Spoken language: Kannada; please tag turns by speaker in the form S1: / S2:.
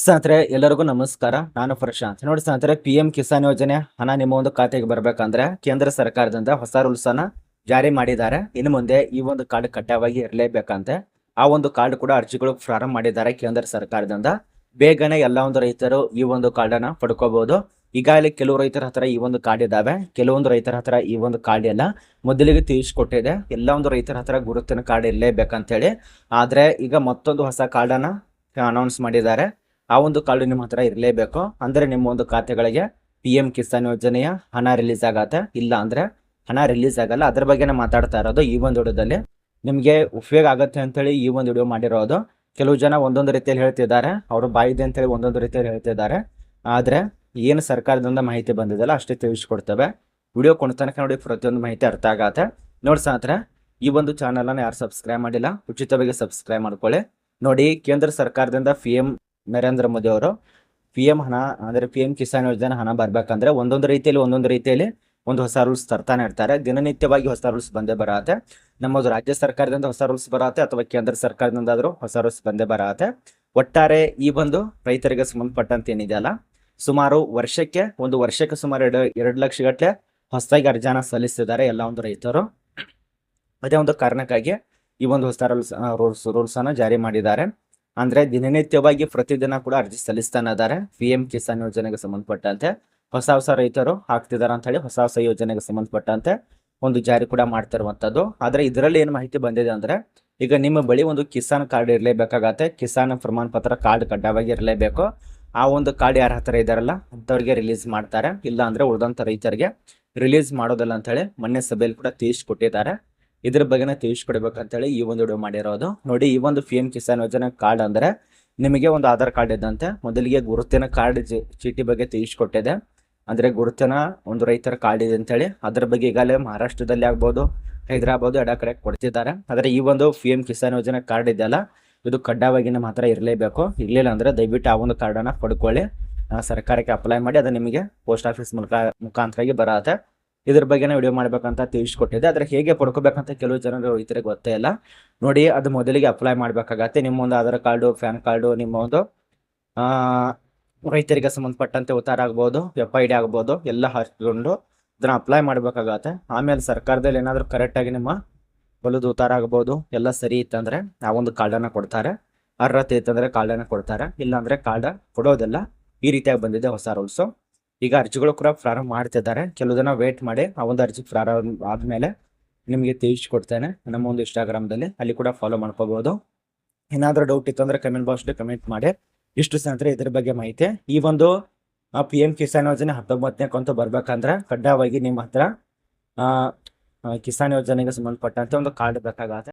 S1: ಸ್ನೇಹಿತರೆ, ಎಲ್ಲರಿಗೂ ನಮಸ್ಕಾರ. ನಾನು ಪ್ರಶಾಂತ್. ನೋಡಿ ಸ್ನೇಹಿತರೆ ಪಿ ಎಂ ಕಿಸಾನ್ ಯೋಜನೆ ಹಣ ನಿಮ್ಮ ಒಂದು ಖಾತೆಗೆ ಬರಬೇಕಂದ್ರೆ ಕೇಂದ್ರ ಸರ್ಕಾರದಿಂದ ಹೊಸ ರೂಲ್ಸ್ ಅನ್ನ ಜಾರಿ ಮಾಡಿದ್ದಾರೆ. ಇನ್ನು ಮುಂದೆ ಈ ಒಂದು ಕಾರ್ಡ್ ಕಡ್ಡಾಯವಾಗಿ ಇರಲೇಬೇಕಂತೆ. ಆ ಒಂದು ಕಾರ್ಡ್ ಕೂಡ ಅರ್ಜಿಗಳು ಪ್ರಾರಂಭ ಮಾಡಿದ್ದಾರೆ ಕೇಂದ್ರ ಸರ್ಕಾರದಿಂದ. ಬೇಗನೆ ಎಲ್ಲ ಒಂದು ರೈತರು ಈ ಒಂದು ಕಾರ್ಡ್ ಅನ್ನ ಪಡ್ಕೋಬಹುದು ಈಗಾಗಲೇ ಕೆಲವು ರೈತರ ಹತ್ರ ಈ ಒಂದು ಕಾರ್ಡ್ ಇದಾವೆ. ಕೆಲವೊಂದು ರೈತರ ಹತ್ರ ಈ ಒಂದು ಕಾರ್ಡ್ ಎಲ್ಲ ಮೊದಲಿಗೆ ತಿಳಿಸ್ಕೊಟ್ಟಿದೆ. ಎಲ್ಲ ಒಂದು ರೈತರ ಹತ್ರ ಗುರುತಿನ ಕಾರ್ಡ್ ಇರಲೇಬೇಕಂತೇಳಿ. ಆದ್ರೆ ಈಗ ಮತ್ತೊಂದು ಹೊಸ ಕಾರ್ಡ್ ಅನ್ನ ಅನೌನ್ಸ್ ಮಾಡಿದ್ದಾರೆ. ಆ ಒಂದು ಕಾರ್ಡು ನಿಮ್ಮ ಹತ್ರ ಇರಲೇಬೇಕು. ಅಂದರೆ ನಿಮ್ಮ ಒಂದು ಖಾತೆಗಳಿಗೆ ಪಿ ಎಂ ಕಿಸಾನ್ ಯೋಜನೆಯ ಹಣ ರಿಲೀಸ್ ಆಗತ್ತೆ. ಇಲ್ಲ ಅಂದರೆ ಹಣ ರಿಲೀಸ್ ಆಗಲ್ಲ. ಅದ್ರ ಬಗ್ಗೆನೇ ಮಾತಾಡ್ತಾ ಇರೋದು ಈ ಒಂದು ವಿಡಿಯೋದಲ್ಲಿ. ನಿಮಗೆ ಉಪಯೋಗ ಆಗುತ್ತೆ ಅಂತೇಳಿ ಈ ಒಂದು ವಿಡಿಯೋ ಮಾಡಿರೋದು. ಕೆಲವು ಜನ ಒಂದೊಂದು ರೀತಿಯಲ್ಲಿ ಹೇಳ್ತಿದ್ದಾರೆ. ಅವರು ಬಾಯಿದೆ ಅಂತೇಳಿ ಒಂದೊಂದು ರೀತಿಯಲ್ಲಿ ಹೇಳ್ತಿದ್ದಾರೆ. ಆದರೆ ಏನು ಸರ್ಕಾರದಿಂದ ಮಾಹಿತಿ ಬಂದಿದೆಯಲ್ಲ ಅಷ್ಟೇ ತಿಳಿಸ್ಕೊಡ್ತೇವೆ. ವಿಡಿಯೋ ಕೊಂಡ ತನಕ ನೋಡಿ ಪ್ರತಿಯೊಂದು ಮಾಹಿತಿ ಅರ್ಥ ಆಗತ್ತೆ. ನೋಡಿ ಸ್ನೇಹಿತರೆ, ಈ ಒಂದು ಚಾನಲನ್ನು ಯಾರು ಸಬ್ಸ್ಕ್ರೈಬ್ ಮಾಡಿಲ್ಲ, ಉಚಿತವಾಗಿ ಸಬ್ಸ್ಕ್ರೈಬ್ ಮಾಡ್ಕೊಳ್ಳಿ. ನೋಡಿ ಕೇಂದ್ರ ಸರ್ಕಾರದಿಂದ ಪಿ ಎಂ ನರೇಂದ್ರ ಮೋದಿ ಅವರು ಪಿ ಎಂ ಹಣ, ಅಂದ್ರೆ ಪಿ ಎಂ ಕಿಸಾನ್ ಯೋಜನೆ ಹಣ ಬರ್ಬೇಕಂದ್ರೆ ಒಂದೊಂದು ರೀತಿಯಲ್ಲಿ ಒಂದೊಂದು ರೀತಿಯಲ್ಲಿ ಒಂದು ಹೊಸ ರೂಲ್ಸ್ ತರ್ತಾನೆ ಇರ್ತಾರೆ. ದಿನನಿತ್ಯವಾಗಿ ಹೊಸ ರೂಲ್ಸ್ ಬಂದೇ ಬರತ್ತೆ. ನಮ್ಮದು ರಾಜ್ಯ ಸರ್ಕಾರದಿಂದ ಹೊಸ ರೂಲ್ಸ್ ಬರತ್ತೆ ಅಥವಾ ಕೇಂದ್ರ ಸರ್ಕಾರದಿಂದ ಆದ್ರೂ ಹೊಸ ರೂಲ್ಸ್ ಬಂದೇ ಬರತ್ತೆ. ಒಟ್ಟಾರೆ ಈ ಬಂದು ರೈತರಿಗೆ ಸಂಬಂಧಪಟ್ಟಂತೆ ಏನಿದೆಯಲ್ಲ ಸುಮಾರು ವರ್ಷಕ್ಕೆ, ಒಂದು ವರ್ಷಕ್ಕೆ ಸುಮಾರು ಎರಡು ಎರಡು ಲಕ್ಷ ಗಟ್ಟಲೆ ಹೊಸದಾಗಿ ಅರ್ಜಿನ ಸಲ್ಲಿಸಿದ್ದಾರೆ ಎಲ್ಲ ಒಂದು ರೈತರು. ಅದೇ ಒಂದು ಕಾರಣಕ್ಕಾಗಿ ಈ ಒಂದು ಹೊಸ ರೂಲ್ಸ್ ರೂಲ್ಸ್ ರೂಲ್ಸ್ ಅನ್ನ ಜಾರಿ ಮಾಡಿದ್ದಾರೆ. ಅಂದ್ರೆ ದಿನನಿತ್ಯವಾಗಿ ಪ್ರತಿದಿನ ಕೂಡ ಅರ್ಜಿ ಸಲ್ಲಿಸ್ತಾನೆ ಇದ್ದಾರೆ ಪಿ ಎಂ ಕಿಸಾನ್ ಯೋಜನೆಗೆ ಸಂಬಂಧಪಟ್ಟಂತೆ ಹೊಸ ಹೊಸ ರೈತರು ಹಾಕ್ತಿದಾರ ಅಂತ ಹೇಳಿ ಹೊಸ ಹೊಸ ಯೋಜನೆಗೆ ಸಂಬಂಧಪಟ್ಟಂತೆ ಒಂದು ಜಾರಿ ಕೂಡ ಮಾಡ್ತಿರುವಂತದ್ದು. ಆದ್ರೆ ಇದರಲ್ಲಿ ಏನು ಮಾಹಿತಿ ಬಂದಿದೆ ಅಂದ್ರೆ ಈಗ ನಿಮ್ಮ ಬಳಿ ಒಂದು ಕಿಸಾನ್ ಕಾರ್ಡ್ ಇರಲೇಬೇಕಾಗತ್ತೆ. ಕಿಸಾನ್ ಪ್ರಮಾಣ ಪತ್ರ ಕಾರ್ಡ್ ಕಡ್ಡಾಯವಾಗಿ ಇರಲೇಬೇಕು. ಆ ಒಂದು ಕಾರ್ಡ್ ಯಾರ ಹತ್ರ ಇದಾರಲ್ಲ ಅಂತವ್ರಿಗೆ ರಿಲೀಸ್ ಮಾಡ್ತಾರೆ. ಇಲ್ಲ ಅಂದ್ರೆ ಉಳಿದಂತ ರೈತರಿಗೆ ರಿಲೀಸ್ ಮಾಡೋದಿಲ್ಲ ಅಂತ ಹೇಳಿ ಮೊನ್ನೆ ಸಭೆಯಲ್ಲಿ ಕೂಡ ತಿಳಿಸ್ಕೊಟ್ಟಿದ್ದಾರೆ ಇದ್ರ ಬಗ್ಗೆನೇ ತಿಳಿಸ್ಕೊಡ್ಬೇಕಂತೇಳಿ ಈ ಒಂದು ವಿಡಿಯೋ ಮಾಡಿರೋದು. ನೋಡಿ, ಈ ಒಂದು ಪಿ ಎಂ ಕಿಸಾನ್ ಯೋಜನೆ ಕಾರ್ಡ್ ಅಂದ್ರೆ ನಿಮಗೆ ಒಂದು ಆಧಾರ್ ಕಾರ್ಡ್ ಇದ್ದಂತೆ ಮೊದಲಿಗೆ ಗುರುತಿನ ಕಾರ್ಡ್ ಚೀಟಿ ಬಗ್ಗೆ ತಿಳಿಸ್ಕೊಟ್ಟಿದೆ. ಅಂದ್ರೆ ಗುರುತಿನ ಒಂದು ರೈತರ ಕಾರ್ಡ್ ಇದೆ ಅಂತೇಳಿ. ಅದ್ರ ಬಗ್ಗೆ ಈಗಾಗಲೇ ಮಹಾರಾಷ್ಟ್ರದಲ್ಲಿ ಆಗ್ಬೋದು, ಹೈದರಾಬಾದ್ ಎಡ ಕಡೆ ಕೊಡ್ತಿದ್ದಾರೆ. ಆದರೆ ಈ ಒಂದು ಪಿ ಎಂ ಕಿಸಾನ್ ಯೋಜನೆ ಕಾರ್ಡ್ ಇದೆಯಲ್ಲ ಇದು ಕಡ್ಡಾಯವಾಗಿ ಮಾತ್ರ ಇರಲೇಬೇಕು. ಇರಲಿಲ್ಲ ಅಂದ್ರೆ ದಯವಿಟ್ಟು ಆ ಒಂದು ಕಾರ್ಡನ್ನು ಪಡ್ಕೊಳ್ಳಿ. ಸರ್ಕಾರಕ್ಕೆ ಅಪ್ಲೈ ಮಾಡಿ, ಅದು ನಿಮಗೆ ಪೋಸ್ಟ್ ಆಫೀಸ್ ಮೂಲಕ ಮುಖಾಂತರಾಗಿ ಬರತ್ತೆ. ಇದ್ರ ಬಗ್ಗೆನೇ ವಿಡಿಯೋ ಮಾಡ್ಬೇಕಂತ ತಿಳಿಸ್ಕೊಟ್ಟಿದ್ದೆ. ಆದ್ರೆ ಹೇಗೆ ಪಡ್ಕೋಬೇಕಂತ ಕೆಲವು ಜನರು ರೈತರಿಗೆ ಗೊತ್ತೇ ಇಲ್ಲ. ನೋಡಿ, ಅದು ಮೊದಲಿಗೆ ಅಪ್ಲೈ ಮಾಡ್ಬೇಕಾಗತ್ತೆ. ನಿಮ್ಮ ಒಂದು ಆಧಾರ್ ಕಾರ್ಡು, ಪ್ಯಾನ್ ಕಾರ್ಡು ನಿಮ್ಮ ಒಂದು ರೈತರಿಗೆ ಸಂಬಂಧಪಟ್ಟಂತೆ ಉತ್ತಾರ ಆಗ್ಬೋದು ಎಫ್ ಐ ಡಿ ಆಗ್ಬೋದು, ಎಲ್ಲ ಹಾಕಿಕೊಂಡು ಅದನ್ನ ಅಪ್ಲೈ ಮಾಡ್ಬೇಕಾಗತ್ತೆ. ಆಮೇಲೆ ಸರ್ಕಾರದಲ್ಲಿ ಏನಾದರೂ ಕರೆಕ್ಟಾಗಿ ನಿಮ್ಮ ಹೊಲದ ಉತ್ತಾರ ಆಗ್ಬೋದು, ಎಲ್ಲ ಸರಿ ಇತ್ತಂದ್ರೆ ಆ ಒಂದು ಕಾರ್ಡನ್ನ ಕೊಡ್ತಾರೆ. ಅರ್ಹತೆ ಇತ್ತಂದ್ರೆ ಕಾರ್ಡನ್ನ ಕೊಡ್ತಾರೆ. ಇಲ್ಲಾಂದ್ರೆ ಕಾರ್ಡ ಕೊಡೋದಿಲ್ಲ. ಈ ರೀತಿಯಾಗಿ ಬಂದಿದೆ ಹೊಸ ರೂಲ್ಸು ಈಗ ಅರ್ಜಿಗಳು ಕೂಡ ಪ್ರಾರಂಭ ಮಾಡ್ತಿದ್ದಾರೆ. ಕೆಲವು ಜನ ವೇಟ್ ಮಾಡಿ ಆ ಒಂದು ಅರ್ಜಿ ಪ್ರಾರಂಭ ಆದ್ಮೇಲೆ ನಿಮಗೆ ತಿಳಿಸ್ಕೊಡ್ತೇನೆ. ನಮ್ಮ ಒಂದು ಇನ್ಸ್ಟಾಗ್ರಾಮ್ದಲ್ಲಿ ಅಲ್ಲಿ ಕೂಡ ಫಾಲೋ ಮಾಡ್ಕೋಬಹುದು ಏನಾದರೂ ಡೌಟ್ ಇತ್ತು ಅಂದ್ರೆ ಕಮೆಂಟ್ ಬಾಕ್ಸ್ಲಿ ಕಮೆಂಟ್ ಮಾಡಿ. ಇಷ್ಟು ಸ್ನೇಹಿತರೆ, ಇದ್ರ ಬಗ್ಗೆ ಮಾಹಿತಿ. ಈ ಒಂದು ಪಿ ಎಂ ಕಿಸಾನ್ ಯೋಜನೆ ಹತ್ತೊಂಬತ್ತನೇ ಕಂತು ಬರ್ಬೇಕಂದ್ರೆ ಕಡ್ಡಾಯವಾಗಿ ನಿಮ್ಮ ಹತ್ರ ಕಿಸಾನ್ ಯೋಜನೆಗೆ ಸಂಬಂಧಪಟ್ಟಂತೆ ಒಂದು ಕಾರ್ಡ್ ಬೇಕಾಗತ್ತೆ.